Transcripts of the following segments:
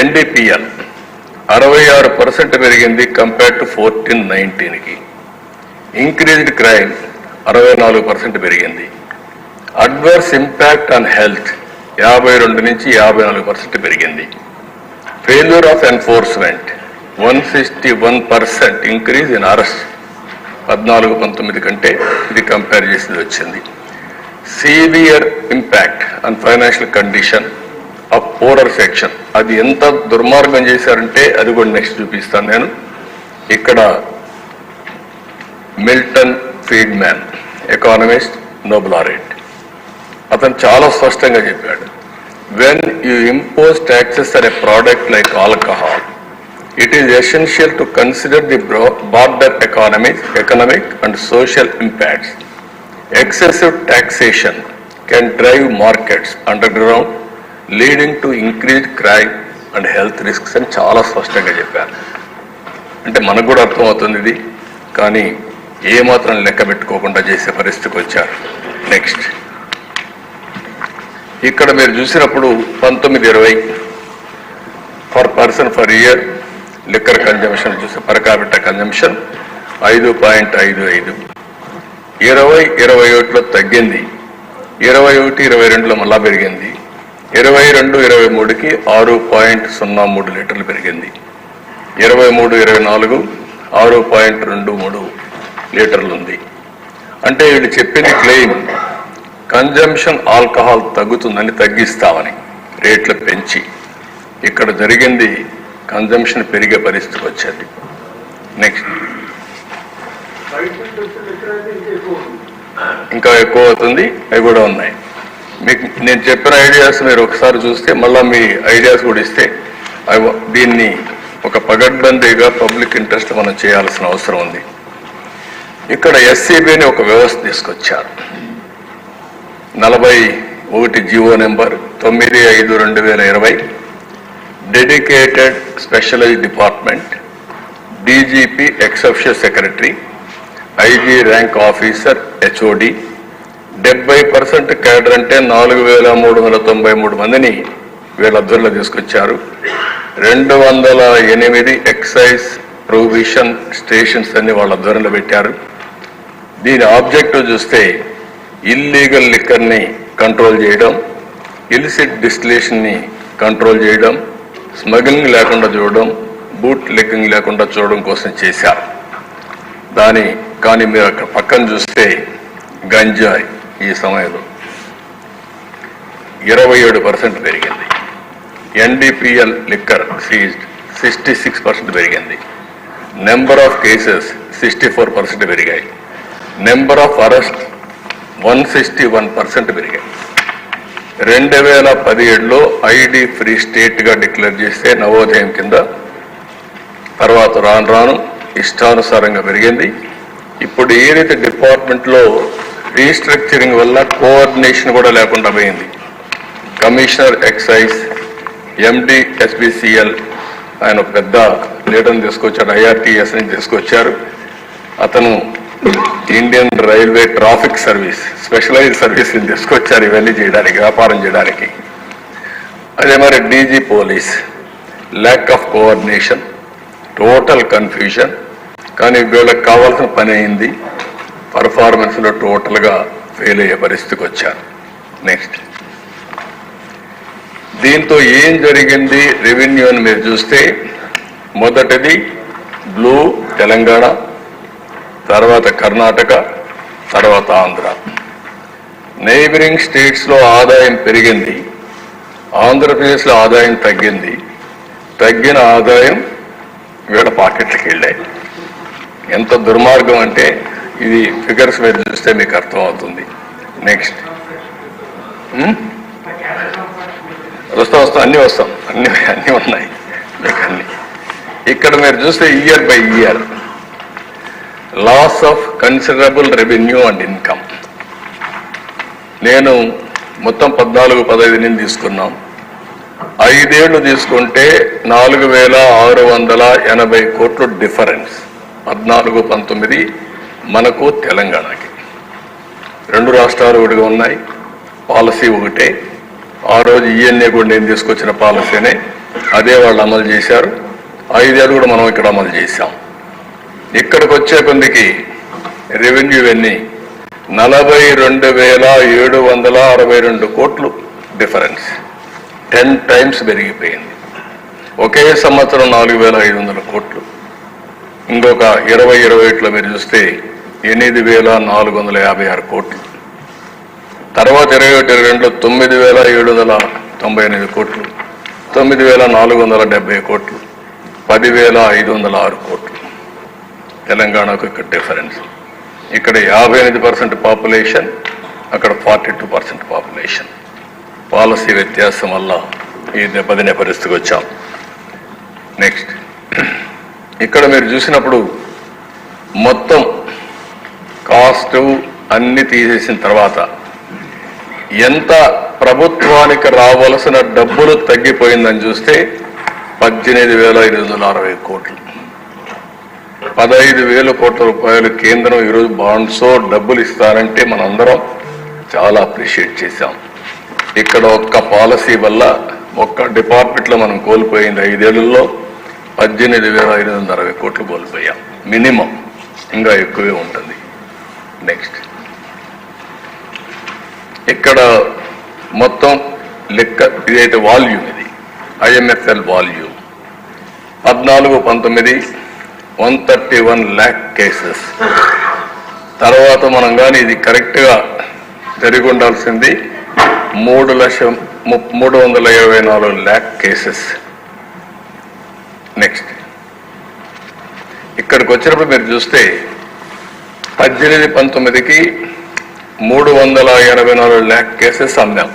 NDPL అరవై ఆరు percent పెరిగింది కంపేర్ టు ఫోర్టీన్ నైన్టీన్కి ఇంక్రీజ్డ్ క్రైమ్ అరవై నాలుగు పర్సెంట్ పెరిగింది. అడ్వర్స్ ఇంపాక్ట్ ఆన్ హెల్త్ యాభై రెండు నుంచి యాభై నాలుగు పర్సెంట్ పెరిగింది. Failure of enforcement one sixty one percent increase in arrest పద్నాలుగు పంతొమ్మిది కంటే ఇది కంపేర్ చేసింది వచ్చింది. Severe impact on financial condition of poorer section అది ఎంత దుర్మార్గం చేశారంటే అది కూడా నెక్స్ట్ చూపిస్తాను నేను. ఇక్కడ మిల్టన్ ఫీడ్మ్యాన్ ఎకానమిస్ట్ నోబులారెట్ అతను చాలా స్పష్టంగా చెప్పాడు. వెన్ యూ ఇంపోజ్ ట్యాక్సెస్ అనే product like alcohol it is essential to consider the broader economic economic and social impacts excessive taxation can drive markets under ground leading to increase crime and health risks అని చాలా స్పష్టంగా చెప్పారు. అంటే మనకు కూడా అర్థమవుతుంది ఇది. కానీ ఏమాత్రం లెక్క పెట్టుకోకుండా చేసే పరిస్థితికి వచ్చారు. నెక్స్ట్ ఇక్కడ మీరు చూసినప్పుడు పంతొమ్మిది ఇరవై per person per year liquor consumption చూస్తే పర్ క్యాపిటల్ కన్జంప్షన్ ఐదు పాయింట్ ఐదు ఐదు. ఇరవై ఇరవై ఒకటిలో తగ్గింది. ఇరవై ఒకటి ఇరవై రెండులో మళ్ళా పెరిగింది. ఇరవై రెండు ఇరవై మూడుకి ఆరు పాయింట్ సున్నా మూడు లీటర్లు పెరిగింది. ఇరవై మూడు ఇరవై నాలుగు ఆరు పాయింట్ రెండు మూడు లీటర్లు ఉంది అంటే వీళ్ళు చెప్పింది క్లెయిమ్ కన్జంప్షన్ ఆల్కహాల్ తగ్గుతుందని తగ్గిస్తామని రేట్లు పెంచి ఇక్కడ జరిగింది కన్జంప్షన్ పెరిగే పరిస్థితికి వచ్చేది. నెక్స్ట్. ఇంకా ఎక్కువ అవుతుంది అవి కూడా ఉన్నాయి. మీకు నేను చెప్పిన ఐడియాస్ మీరు ఒకసారి చూస్తే మళ్ళీ మీ ఐడియాస్ కూడా ఇస్తే అవి దీన్ని ఒక పగడ్బందీగా పబ్లిక్ ఇంట్రెస్ట్ మనం చేయాల్సిన అవసరం ఉంది. ఇక్కడ ఎస్సీబీని ఒక వ్యవస్థ తీసుకొచ్చారు. నలభై ఒకటి జీవో నెంబర్ తొమ్మిది ఐదు రెండు వేల ఇరవై dedicated specialise department DGP exception secretary IG rank officer HOD డెబ్బై పర్సెంట్ క్యాడర్ అంటే నాలుగు వేల మూడు వందల తొంభై మూడు మందిని వీళ్ళ అబ్జర్వ్లో తీసుకొచ్చారు. రెండు వందల ఎనిమిది ఎక్సైజ్ ప్రొవిషన్ స్టేషన్స్ అన్ని వాళ్ళ అధ్వర్యంలో పెట్టారు. దీని ఆబ్జెక్టివ్ చూస్తే ఇల్లీగల్ లిక్కర్ని కంట్రోల్ చేయడం ఇలిసిట్ డిస్టిలేషన్ని కంట్రోల్ చేయడం స్మగ్లింగ్ లేకుండా చూడడం బూట్ లెక్కింగ్ లేకుండా చూడడం కోసం చేశారు. దాని కానీ మీరు అక్కడ పక్కన చూస్తే గంజాయి ఈ సమయంలో ఇరవై ఏడు పర్సెంట్ పెరిగింది. NDPL liquor seized sixty six percent పెరిగింది. Number of cases sixty four percent పెరిగాయి. Number of arrest one sixty one percent పెరిగాయి. రెండు వేల పదిహేడులో ఐడి ఫ్రీ స్టేట్గా డిక్లేర్ చేస్తే నవోదయం కింద తర్వాత రాను రాను ఇష్టానుసారంగా పెరిగింది. ఇప్పుడు ఏదైతే డిపార్ట్మెంట్లో రీస్ట్రక్చరింగ్ వల్ల కోఆర్డినేషన్ కూడా లేకుండా పోయింది. కమిషనర్ ఎక్సైజ్ ఎండి ఎస్బిసిఎల్ ఆయన పెద్ద లీడర్ని తీసుకొచ్చాడు ఐఆర్టీఎస్ని తీసుకొచ్చారు. అతను Indian railway traffic service specialise సర్వీస్ని తీసుకొచ్చారు ఇవన్నీ చేయడానికి వ్యాపారం చేయడానికి. అదే మరి DG police lack of coordination total confusion కానీ వీళ్ళకి కావాల్సిన పని అయింది. పర్ఫార్మెన్స్లో టోటల్గా ఫెయిల్ అయ్యే పరిస్థితికి వచ్చారు నెక్స్ట్ దీంతో ఏం జరిగింది? రెవెన్యూ అని మీరు చూస్తే మొదటిది బ్లూ తెలంగాణ తర్వాత కర్ణాటక తర్వాత ఆంధ్ర. నైబరింగ్ స్టేట్స్లో ఆదాయం పెరిగింది. ఆంధ్రప్రదేశ్లో ఆదాయం తగ్గింది. తగ్గిన ఆదాయం వీళ్ళ పాకెట్లకి వెళ్ళాయి. ఎంత దుర్మార్గం అంటే ఇది ఫిగర్స్ మీద చూస్తే మీకు అర్థమవుతుంది. Next hmm? వస్తాం వస్తాం అన్నీ వస్తాం. అన్ని అన్నీ ఉన్నాయి. మీకు ఇక్కడ మీరు చూస్తే year by year loss of considerable revenue and income నేను మొత్తం పద్నాలుగు పదహైదు నేను తీసుకున్నాం. ఐదేళ్ళు తీసుకుంటే నాలుగు వేల ఆరు వందల ఎనభై కోట్లు డిఫరెన్స్ పద్నాలుగు పంతొమ్మిది మనకు తెలంగాణకి. రెండు రాష్ట్రాలు ఒకటిగా ఉన్నాయి. పాలసీ ఒకటే. ఆ రోజు ఈఎన్ఏ కూడా నేను తీసుకొచ్చిన పాలసీనే అదే వాళ్ళు అమలు చేశారు. ఐదేళ్ళు కూడా మనం ఇక్కడ అమలు చేశాం. ఇక్కడికి వచ్చే కొందికి రెవెన్యూ ఎన్ని? నలభై రెండు వేల ఏడు వందల అరవై రెండు కోట్లు డిఫరెన్స్. టెన్ టైమ్స్ పెరిగిపోయింది. ఒకే సంవత్సరం నాలుగు వేల ఐదు వందల కోట్లు. ఇంకొక ఇరవై ఇరవై ఒకటిలో మీరు చూస్తే ఎనిమిది వేల నాలుగు వందల యాభై ఆరు కోట్లు. తర్వాత ఇరవై ఒకటి ఇరవై రెండులో తొమ్మిది వేల ఏడు వందల తొంభై ఎనిమిది కోట్లు. తొమ్మిది వేల నాలుగు వందల డెబ్బై కోట్లు. పదివేల ఐదు వందల ఆరు కోట్లు. తెలంగాణకు ఇక్కడ డిఫరెన్స్. ఇక్కడ యాభై ఎనిమిది పర్సెంట్ పాపులేషన్ అక్కడ forty two percent population. Policy వ్యత్యాసం వల్ల ఈ దెబ్బతినే పరిస్థితికి వచ్చాం. నెక్స్ట్. ఇక్కడ మీరు చూసినప్పుడు మొత్తం కాస్ట్ అన్ని తీసేసిన తర్వాత ఎంత ప్రభుత్వానికి రావలసిన డబ్బులు తగ్గిపోయిందని చూస్తే పద్దెనిమిది వేల ఐదు వందల అరవై కోట్లు. పదహైదు వేల కోట్ల రూపాయలు కేంద్రం ఈరోజు బాండ్సో డబ్బులు ఇస్తారంటే మనందరం చాలా అప్రిషియేట్ చేశాం. ఇక్కడ ఒక్క పాలసీ వల్ల ఒక్క డిపార్ట్మెంట్లో మనం కోల్పోయింది ఐదేళ్ళలో పద్దెనిమిది వేల ఐదు వందల అరవై కోట్లు కోల్పోయాం. మినిమం ఇంకా ఎక్కువే ఉంటుంది. నెక్స్ట్ ఇక్కడ మొత్తం లెక్క ఇదైతే వాల్యూమ్ ఇది. IMFL volume. పద్నాలుగు పంతొమ్మిది one thirty one lakh cases. తర్వాత మనం కానీ ఇది కరెక్ట్గా జరిగి ఉండాల్సింది మూడు లక్ష మూడు వందల ఇరవై నాలుగు ల్యాక్ కేసెస్. నెక్స్ట్ ఇక్కడికి వచ్చినప్పుడు మీరు చూస్తే పద్దెనిమిది పంతొమ్మిదికి మూడు వందల ఎనభై నాలుగు ల్యాక్ కేసెస్ అమ్మాం.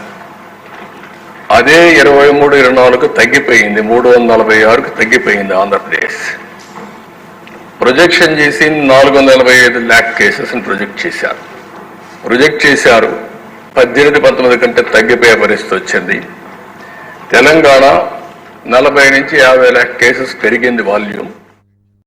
అదే ఇరవై మూడు ఇరవై నాలుగు తగ్గిపోయింది. మూడు వందల నలభై ఆరుకు తగ్గిపోయింది ఆంధ్రప్రదేశ్. ప్రొజెక్షన్ చేసి నాలుగు వందల నలభై ఐదు ల్యాక్ కేసెస్ని ప్రొజెక్ట్ చేశారు. ప్రొజెక్ట్ చేశారు. పద్దెనిమిది పంతొమ్మిది కంటే తగ్గిపోయే పరిస్థితి వచ్చింది. తెలంగాణ నలభై నుంచి యాభై ల్యాక్ కేసెస్ పెరిగింది వాల్యూమ్.